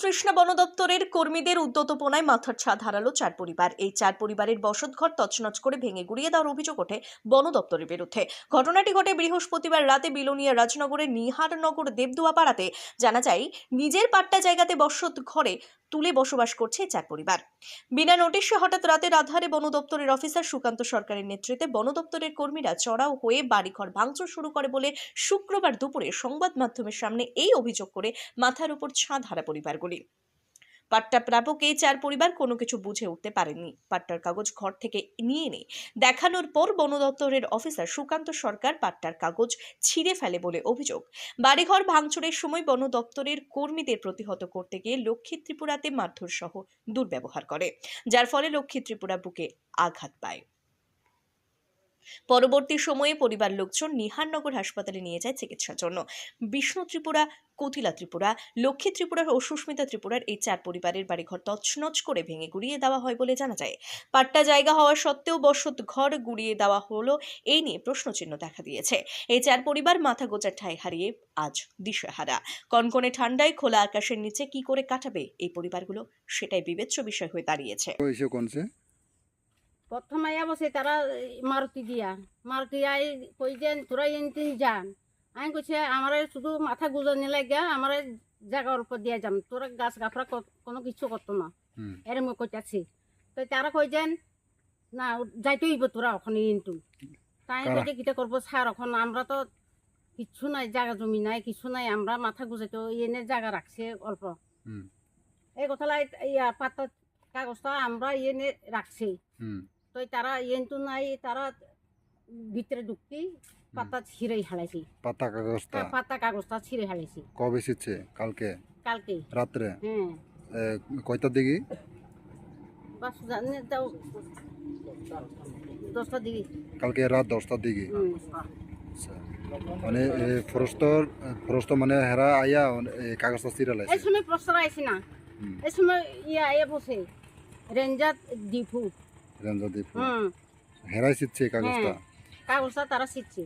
তৃষ্ণা বন দপ্তরের কর্মীদের উদ্যতপনায় মাথার ছাদ হারালো চার পরিবার। এই চার পরিবারের বসতঘর তছনছ করে ভেঙে গুড়িয়ে দেওয়ার অভিযোগ ওঠে বন দপ্তরের বিরুদ্ধে। ঘটনাটি ঘটে বৃহস্পতিবার রাতে বিলোনিয়া রাজনগরের নিহারনগর দেবদুয়া পাড়াতে জানা যায়, নিজের পাট্টা জায়গাতে বসত ঘরে তুলে বসবাস করছে চার পরিবার। বিনা নোটিশে হঠাৎ রাতের আধারে বন দপ্তরের অফিসার সুকান্ত সরকারের নেতৃত্বে বন দপ্তরের কর্মীরা চড়াও হয়ে বাড়িঘর ভাঙচুর শুরু করে বলে শুক্রবার দুপুরে সংবাদ মাধ্যমের সামনে এই অভিযোগ করে মাথার উপর ছাদ হারা পরিবারগুলি। পাট্টা প্রাপক এই চার পরিবার কোনো কিছু বুঝে উঠতে পারেনি পাট্টার কাগজ ঘর থেকে নিয়ে এনে দেখানোর পর বন দপ্তরের অফিসার সুকান্ত সরকার পাট্টার কাগজ ছিঁড়ে ফেলে বলে অভিযোগ। বাড়িঘর ভাঙচুরের সময় বন দপ্তরের কর্মীদের প্রতিহত করতে গিয়ে লক্ষ্মী ত্রিপুরাতে মারধর সহ দুর্ব্যবহার করে, যার ফলে লক্ষ্মী ত্রিপুরা বুকে আঘাত পায়। পরবর্তী সময়ে পরিবার লোকজন নিহারনগর হাসপাতালে নিয়ে যায় চিকিৎসার জন্য। বিষ্ণু ত্রিপুরা, কতিলা ত্রিপুরা, লক্ষ্মী ত্রিপুরার ও সুস্মিতা ত্রিপুরার এই চার পরিবারের বাড়িঘর তছনছ করে ভেঙে গুড়িয়ে দেওয়া হয় বলে জানা যায়। পাট্টা জায়গা হওয়া সত্ত্বেও বসত ঘর গুড়িয়ে দেওয়া হলো এই নিয়ে প্রশ্নচিহ্ন দেখা দিয়েছে। এই চার পরিবার মাথা গোচার ঠাই হারিয়ে আজ দিশেহারা। কনকনে ঠান্ডায় খোলা আকাশের নিচে কি করে কাটাবে এই পরিবারগুলো সেটাই বিবেচ্য বিষয় হয়ে দাঁড়িয়েছে। প্রথম আইয়া বসে তারা মারুতি দিয়া। মারুতি আই কই যে তোরা এনতিন যান। আমি কইছে আমার শুধু মাথা গুজনি লাগিয়া আমার জায়গা অল্প দিয়া যাম তোরা গাছ গাফরা কোনো কিছু করতো না। এর মই কইতাছি। তো তারা কই যেন না যাইতে হইব তোরা ওখানে কিন্তু তাই? কইতে কিটা করব স্যার এখন আমরা তো কিচ্ছু নাই জায়গা জমি নাই কিছু নাই আমরা মাথা গুজাইতে এনে জায়গা রাখছে অল্প। এই কথা ইয়া পাতা কাগজটা আমরা এনে রাখছি। তো তারা ইয়েন্তু নাই তারা ভিতরে ঢুকি পাতা ছিঁড়ে হালাইছি। পাতা কাগজটা? পাতা কাগজটা ছিঁড়ে হালাইছি। কবে এসেছে কালকে? কালকে। রাত্রে হ্যাঁ কয়টার দিকে বাস জানি তাও দশটার দিকে কালকে রাত দশটার দিকে। মানে ফরস্তর ফরস্ত মানে হেরা আইয়া কাগজটা চিরা এই সময় প্রশ্ন আইসি না। এই সময় ইয়া এ বসে। রেঞ্জার ডিপু রেঞ্জা দ্বীপ হুম। হেরাই শিখছে কাগজটা। কাগজটা তারা শিখছে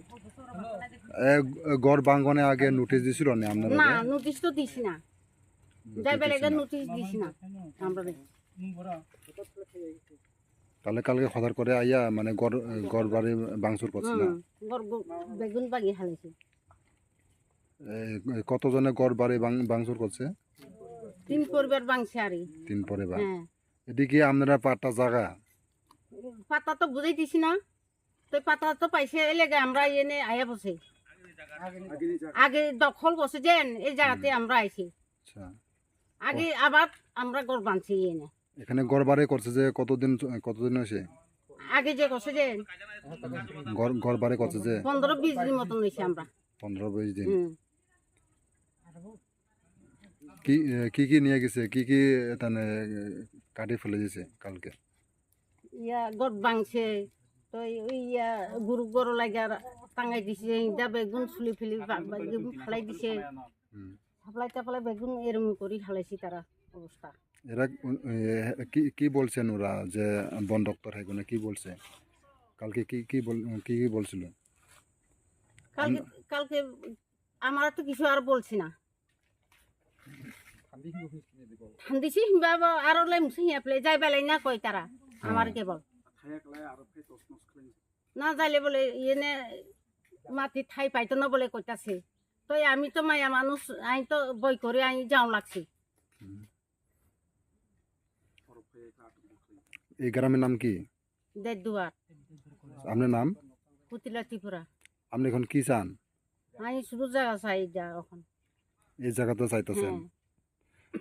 গড় বাঙ্গনে আগে নোটিশ দিছিল না আপনারা না নোটিশ তো দিছি না। যাই বেলেগে নোটিশ দিছি না। আমরা তাহলে কালকে খদার করে আইয়া মানে গড় গড় বাড়ি বাংসুর করছে না? বেগুন বাগি হালাইছি। কতজনে গড় বাড়ি বাংসুর করছে? তিন পরিবার বাংছে আরে তিন পরিবার। হ্যাঁ। এদিকে আপনারা পাট্টা জায়গা? পাতা তো বুঝাই দিছি না। তো পাতা তো পাইছে এই লেগে আমরা এনে আয়া বসে। আগে দখল বসে যেন এই জায়গাতে আমরা আইছি। আচ্ছা। আগে আবার আমরা গড় বানছি এনে। এখানে গড় করছে যে কতদিন কতদিন হয়েছে? আগে যে বসে যে গড় করছে যে? পনেরো বিশ দিন মতন হয়েছে আমরা। পনেরো বিশ দিন। কি কি নিয়ে গেছে? কি কি কাটি ফেলে দিয়েছে কালকে? ইয়া গড় বাংছে। তো ওই ইয়া গরু গরু লাগিয়া টাঙাই দিছে ইটা বেগুন ফুলি ফুলি বেগুন ফালাই দিছে। হুম। ফালাই টাফলাই বেগুন এরম করে খালাইছি তারা অবস্থা। এরা কি কি বলছেন ওরা যে বন দপ্তর এখানে কি বলছে? কালকে কি কি বল কি কি বলছিল? কালকে কালকে আমার তো কিছু আর বলছি না। ঠান্দিছি বাবা আর লেমছি হিয়াপলে যাই বেলাই না কয় তারা। আমার কেবল না যাইলে বলে ইয়েনে মাটি ঠাই পাইতো না বলে কইতাছে। তো আমি তো মায়া মানুষ আমি তো বই করে আমি যাও লাগছি। এই গ্রামের নাম কি? দেড় দুয়ার আপনার নাম? পুতিলা ত্রিপুরা আপনি এখন কি চান? আমি শুধু জায়গা চাই যা এখন। এই জায়গাতে চাইতেছেন।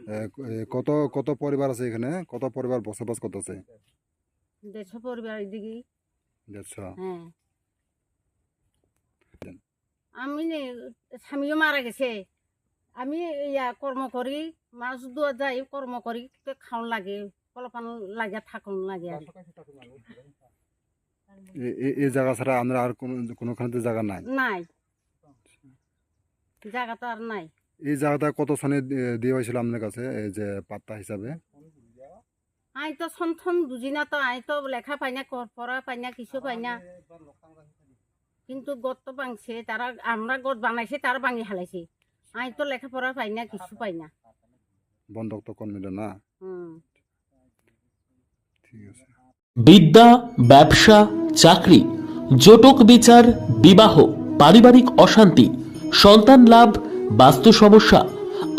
হ্যাঁ। কত কত পরিবার আছে এখানে? কত পরিবার বসবাস করতেছে? দেড়শো পরিবার এদিকে দেড়শো? হ্যাঁ। আমি স্বামীও মারা গেছে। আমি ইয়া কর্ম করি মাছ দুয়া যাই কর্ম করি খাওন লাগে কলপান লাগে থাকুন লাগে আর। এই জায়গা ছাড়া আমরা আর কোনো কোনোখানে জায়গা নাই? নাই। জায়গা তো আর নাই। এই জায়গাটা কত সনে দি- দেওয়া হয়েছিল আপনার কাছে এই যে পাত্তা হিসাবে? আমি তো সন্থন বুঝি না তো আমি তো লেখা পাই না পড়া পাই না কিছু পাই না কিন্তু গত তো ভাঙছে তারা আমরা গত বানাইছে তারা ভাঙি হালাইছে। আমি তো লেখাপড়া পাই না কিছু পাই না বন দপ্তর কর্মীরা না। ঠিক আছে। বিদ্যা ব্যবসা চাকরি জটক বিচার বিবাহ পারিবারিক অশান্তি সন্তান লাভ বাস্তু সমস্যা